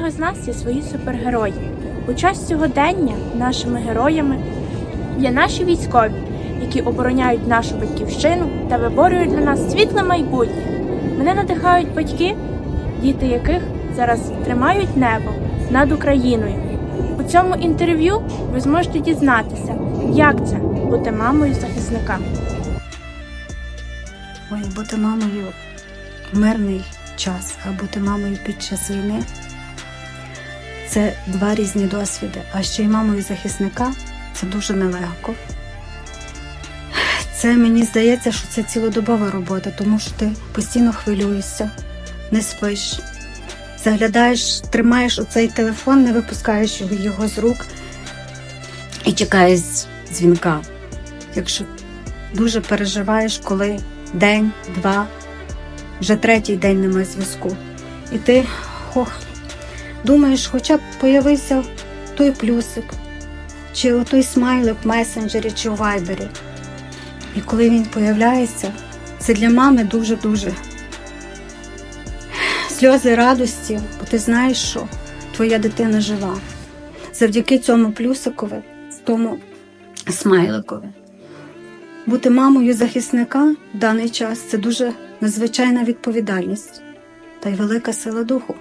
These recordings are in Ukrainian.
кожного з нас є свої супергерої. У час сьогодення нашими героями є наші військові, які обороняють нашу батьківщину та виборюють для нас світле майбутнє. Мене надихають батьки, діти яких зараз тримають небо над Україною. У цьому інтерв'ю ви зможете дізнатися, як це бути мамою захисника. Ой, бути мамою в мирний час, а бути мамою під час війни це два різні досвіди. А ще й мамою захисника це дуже нелегко. Це мені здається, що це цілодобова робота, тому що ти постійно хвилюєшся, не спиш, заглядаєш, тримаєш оцей телефон, не випускаєш його з рук і чекаєш дзвінка. Якщо дуже переживаєш, коли день, два, вже третій день немає зв'язку. І ти ох, думаєш, хоча б появився той плюсик, чи той смайлик в месенджері, чи в вайбері. І коли він появляється, це для мами дуже-дуже сльози радості, бо ти знаєш, що твоя дитина жива. Завдяки цьому плюсикові, тому смайликові. Бути мамою захисника в даний час це дуже надзвичайна відповідальність та й велика сила духу.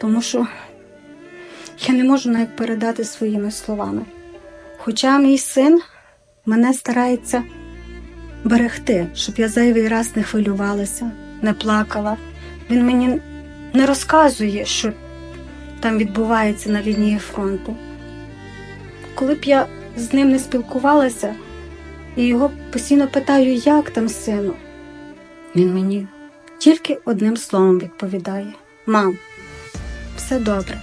Тому що я не можу навіть передати своїми словами. Хоча мій син мене старається берегти, щоб я зайвий раз не хвилювалася, не плакала. Він мені не розказує, що там відбувається на лінії фронту. Коли б я з ним не спілкувалася, і його постійно питаю, як там сину. Він мені тільки одним словом відповідає: Мам, все добре,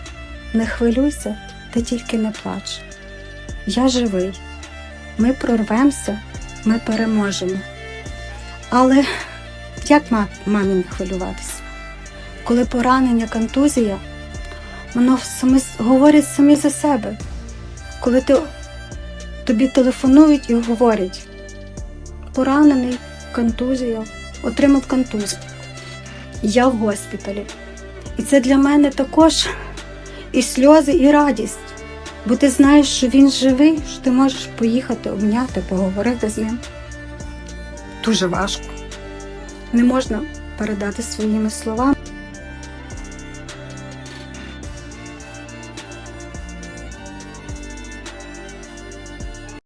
не хвилюйся, ти тільки не плач. Я живий, ми прорвемося, ми переможемо. Але як мамі не хвилюватися? Коли поранення, контузія, воно самі, говорить самі за себе. Коли ти тобі телефонують і говорять, поранений, контузія, отримав контузію. Я в госпіталі. І це для мене також і сльози, і радість. Бо ти знаєш, що він живий, що ти можеш поїхати, обняти, поговорити з ним. Дуже важко. Не можна передати своїми словами.